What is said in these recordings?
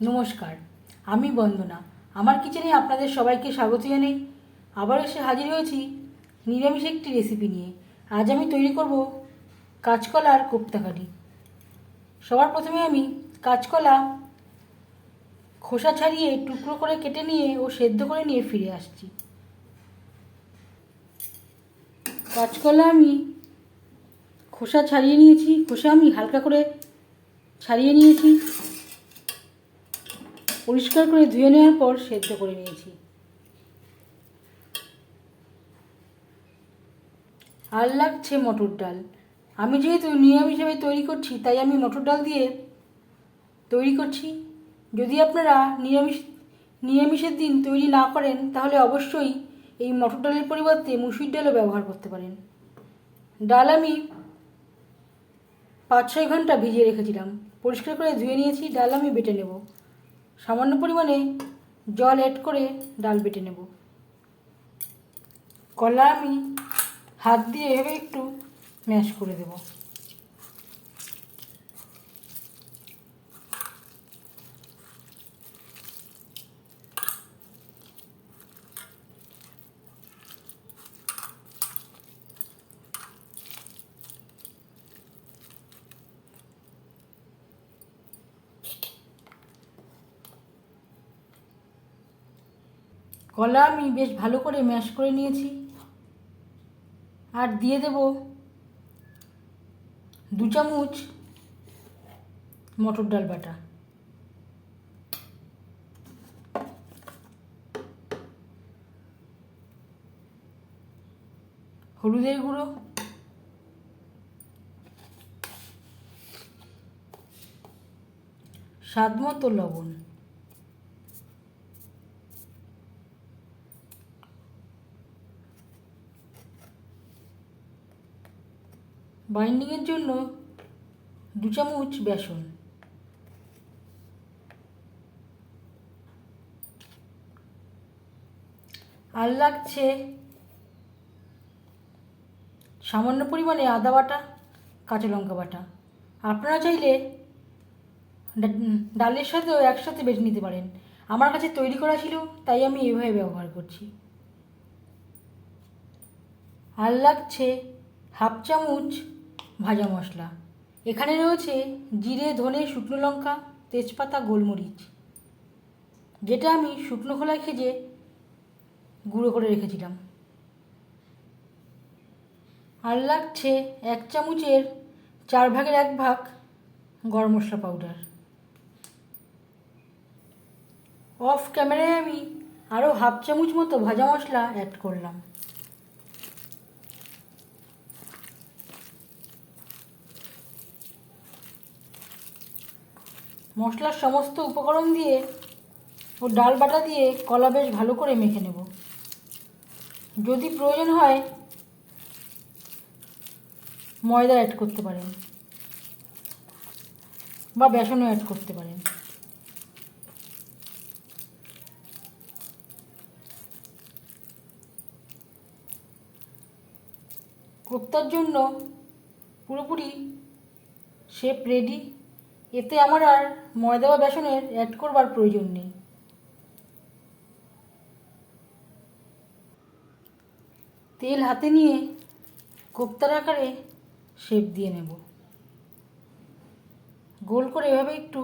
নমস্কার, আমি বন্দনা। আমার কিচেনে আপনাদের সবাইকে স্বাগত জানাই। আবার এসে হাজির হয়েছি নিরামিষ একটি রেসিপি নিয়ে। আজ আমি তৈরি করব কাঁচকলার কোপ্তাকারি। সবার প্রথমে আমি কাঁচকলা খোসা ছাড়িয়ে টুকরো করে কেটে নিয়ে ও সেদ্ধ করে নিয়ে ফিরে আসছি। কাঁচকলা আমি খোসা ছাড়িয়ে নিয়েছি, খোসা আমি হালকা করে ছাড়িয়ে নিয়েছি। পরিষ্কার করে ধুয়ে নেওয়ার পর সেদ্ধ করে নিয়েছি। আর লাগছে মটর ডাল। আমি যেহেতু নিরামিষভাবে তৈরি করছি, তাই আমি মটর ডাল দিয়ে তৈরি করছি। যদি আপনারা নিরামিষ, নিরামিষের দিন তৈরি না করেন, তাহলে অবশ্যই এই মটর ডালের পরিবর্তে মুসুর ডালও ব্যবহার করতে পারেন। ডাল আমি পাঁচ ছয় ঘণ্টা ভিজিয়ে রেখেছিলাম। পরিষ্কার করে ধুয়ে নিয়েছি, ডাল আমি বেটে নেব। সামান্য পরিমাণে জল অ্যাড করে ডাল বেটে নেব। কলা আমি হাত দিয়ে এভাবে একটু ম্যাশ করে দেব। কলা আমি বেশ ভালো করে ম্যাশ করে নিয়েছি। আর দিয়ে দেব দু চামচ মটর ডাল বাটা। হলুদের গুঁড়ো। স্বাদ মতো লবণ। বাইন্ডিংয়ের জন্য দু চামচ বেসন। আর লাগছে সামান্য পরিমাণে আদা বাটা, কাঁচা লঙ্কা বাটা। আপনারা চাইলে ডালের সাথেও একসাথে বেটে নিতে পারেন। আমার কাছে তৈরি করা ছিল, তাই আমি এইভাবে ব্যবহার করছি। আর লাগছে হাফ চামচ ভাজা মশলা। এখানে রয়েছে জিরে, ধনে, শুকনো লঙ্কা, তেজপাতা, গোলমরিচ। যেটা আমি শুকনো খোলায় খেজে গুঁড়ো করে রেখেছিলাম। আর লাগছে এক চামচের চার ভাগের এক ভাগ গরম মশলা পাউডার অফ ক্যামেরায় আমি আরও হাফ চামচ মতো ভাজা মশলা অ্যাড করলাম। মশলার সমস্ত উপকরণ দিয়ে ও ডাল বাটা দিয়ে কলা বেশ ভালো করে মেখে নেব। যদি প্রয়োজন হয়, ময়দা অ্যাড করতে পারেন বা বেসনও অ্যাড করতে পারেন। কোপ্তার জন্য পুরোপুরি শেপ রেডি এতে আমার আর ময়দা বা বেসনের অ্যাড করবার প্রয়োজন নেই। তেল হাতে নিয়ে কোপ্তার আকারে শেপ দিয়ে নেব। গোল করে এভাবে একটু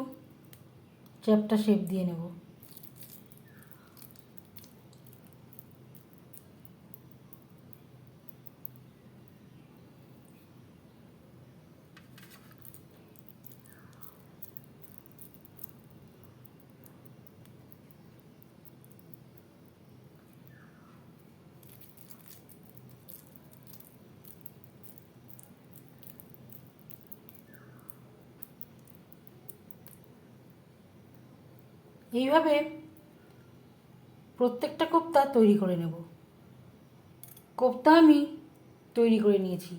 চ্যাপটা শেপ দিয়ে নেব। এইভাবে প্রত্যেকটা কোপ্তা তৈরি করে নেব। কোপ্তা আমি তৈরি করে নিয়েছি।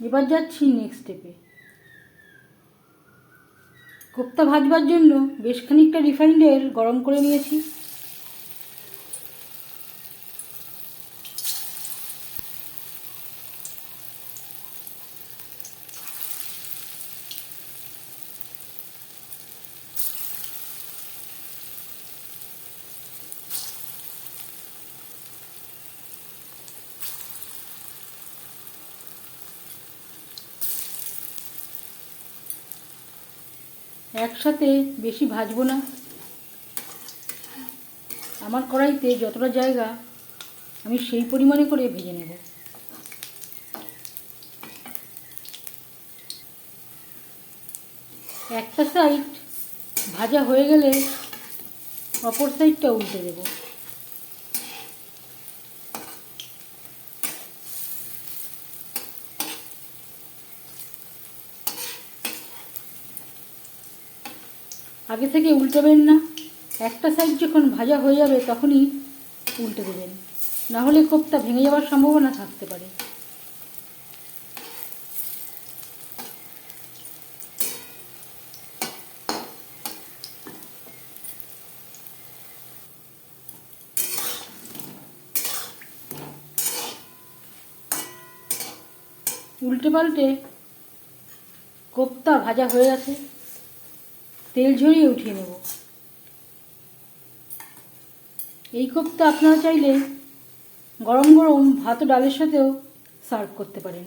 এবার যাচ্ছি নেক্সট স্টেপে কোপ্তা ভাজবার জন্য বেশ খানিকটা রিফাইন্ড গরম করে নিয়েছি। একসাথে বেশি ভাজবো না। আমার কড়াইতে যতটা জায়গা, আমি সেই পরিমাণে করে ভেজে নেব। একটা সাইড ভাজা হয়ে গেলে অপর সাইডটা উল্টে দেব। আগে থেকে উল্টাবেন না। একটা সাইড যখন ভাজা হয়ে যাবে, তখনই উল্টে দেবেন। না হলে কোপ্তা ভেঙে যাওয়ার সম্ভাবনা থাকতে পারে। উল্টে পাল্টে কোপ্তা ভাজা হয়ে গেছে। তেল ঝরিয়ে উঠিয়ে নেব। এই কোপ্তা আপনারা চাইলে গরম গরম ভাত ডালের সাথেও সার্ভ করতে পারেন।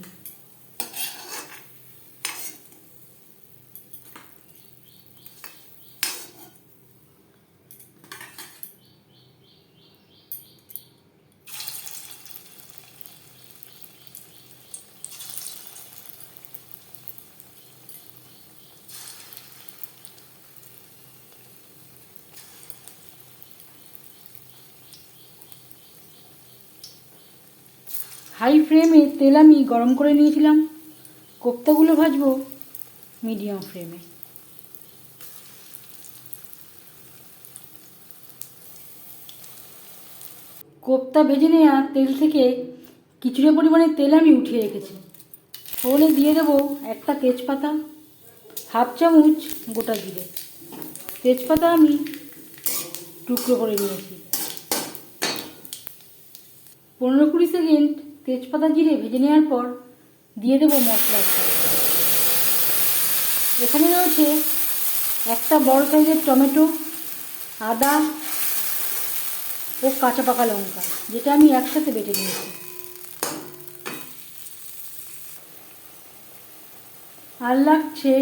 হাই ফ্লেমে তেল আমি গরম করে নিয়েছিলাম। কোপ্তাগুলো ভাজবো মিডিয়াম ফ্লেমে কোপ্তা ভেজে নেওয়া তেল থেকে কিছুটা পরিমাণে তেল আমি উঠিয়ে রেখেছি। ফোড়নে দিয়ে দেবো একটা তেজপাতা, হাফ চামচ গোটা জিরে। তেজপাতা আমি টুকরো করে নিয়েছি। পনেরো কুড়ি সেকেন্ড তেজপাতা জিরে ভেজে নেওয়ার পর দিয়ে দেবো মশলার এখানে রয়েছে একটা বড় সাইজের টমেটো, আদা ও কাঁচা পাকা লঙ্কা, যেটা আমি একসাথে বেটে নিয়েছি। আর লাগছে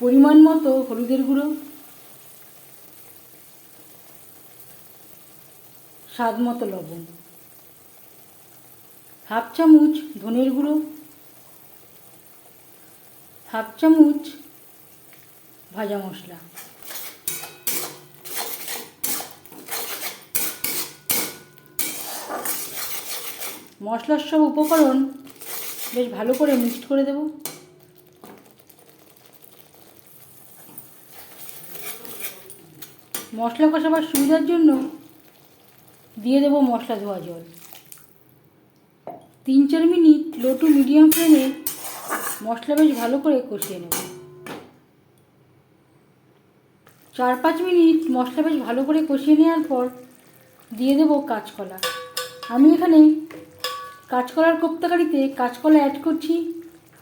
পরিমাণ মতো হলুদের গুঁড়ো, স্বাদ মতো লবণ। হাফ চামচ ধনের গুঁড়ো, হাফ চামচ ভাজা মশলা, মশলার সব উপকরণ বেশ ভালো করে মিক্সড করে দেব। মশলা কষাবার সুবিধার জন্য দিয়ে দেবো মশলা ধোয়া জল। তিন চার মিনিট লো টু মিডিয়াম ফ্লেমে মশলা বেশ ভালো করে কষিয়ে নেব। চার পাঁচ মিনিট মশলা বেশ ভালো করে কষিয়ে নেওয়ার পর দিয়ে দেবো কাঁচকলা। আমি এখানে কাঁচকলার কোপ্তাকারিতে কাঁচকলা অ্যাড করছি।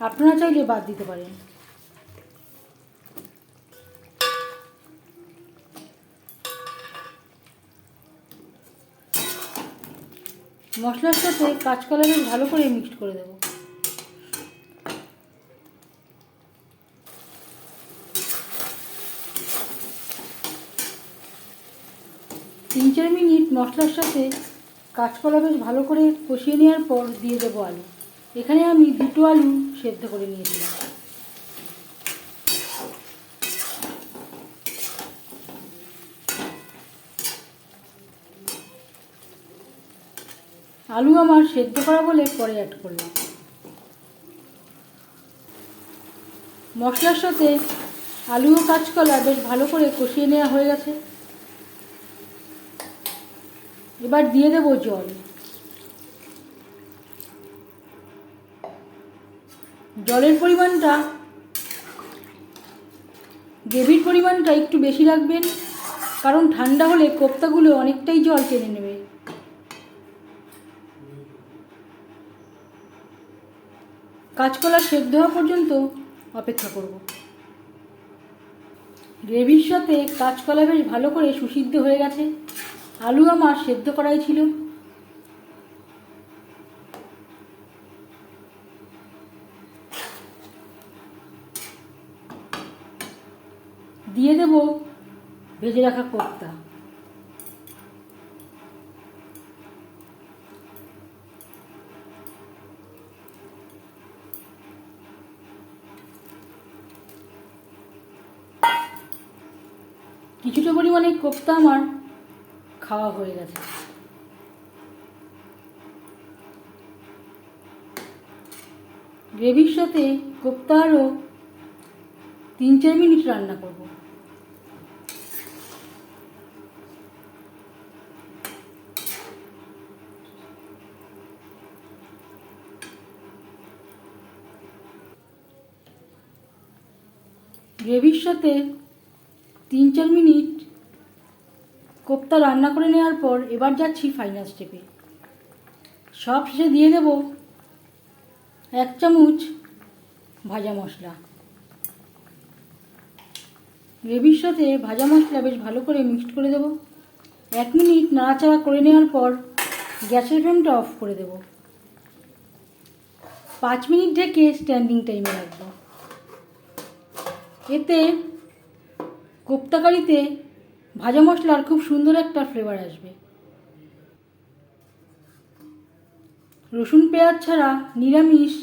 আপনারা চাইলে বাদ দিতে পারেন। মশলার সাথে কাঁচকলা বেশ ভালো করে মিক্সড করে দেবো। তিন চার মিনিট মশলার সাথে কাঁচকলা বেশ ভালো করে কষিয়ে নেওয়ার পর দিয়ে দেবো আলু। এখানে আমি দুটো আলু সেদ্ধ করে নিয়েছিলাম। আলু আমার সেদ্ধ করা বলে পরে অ্যাড করলাম। মশলার সাথে আলু ও কাঁচকলা বেশ ভালো করে কষিয়ে নেওয়া হয়ে গেছে। এবার দিয়ে দেবো জল। জলের পরিমাণটা গ্রেভির পরিমাণটা একটু বেশি রাখবেন, কারণ ঠান্ডা হলে কোপ্তাগুলো অনেকটাই জল টেনে নেবে। কাঁচকলা সেদ্ধ হওয়া পর্যন্ত অপেক্ষা করব। গ্রেভির সাথে কাঁচকলা বেশ ভালো করে সুসিদ্ধ হয়ে গেছে। আলু আমার সেদ্ধ করাই ছিল। দিয়ে দেব ভেজে রাখা কোপ্তা কিছুটা পরিমাণে কোপ্তা আমার খাওয়া হয়ে গেছে। গ্রেভির সাথে কোপ্তা আরও তিন চার মিনিট রান্না করব। গ্রেভির সাথে তিন চার মিনিট কোপ্তা রান্না করে নেওয়ার পর এবার যাচ্ছি ফাইনাল স্টেপে সব শেষে দিয়ে দেব এক চামচ ভাজা মশলা। গ্রেভির সাথে ভাজা মশলা বেশ ভালো করে মিক্সড করে দেব। এক মিনিট নাড়াচাড়া করে নেওয়ার পর গ্যাসের ফ্লেমটা অফ করে দেব। পাঁচ মিনিট ঢেকে স্ট্যান্ডিং টাইমে রাখব। এতে কোপ্তা কারিতে ভাজা মশলার খুব সুন্দর একটা ফ্লেভার আসবে। রসুন পেঁয়াজ ছাড়া নিরামিষ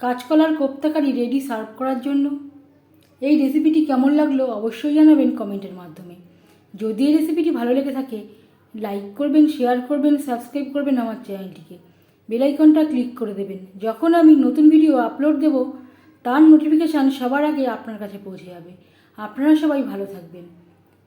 কাঁচকলার কোপ্তা কারি রেডি সার্ভ করার জন্য। এই রেসিপিটি কেমন লাগল অবশ্যই জানাবেন কমেন্টের মাধ্যমে। যদি এই রেসিপিটি ভালো লেগে থাকে লাইক করবেন শেয়ার করবেন সাবস্ক্রাইব করবেন আমার চ্যানেলটিকে বেলাইকনটা ক্লিক করে দেবেন। যখন আমি নতুন ভিডিও আপলোড দেব, তার নোটিফিকেশান সবার আগে আপনার কাছে পৌঁছে যাবে। আপনারা সবাই ভালো থাকবেন।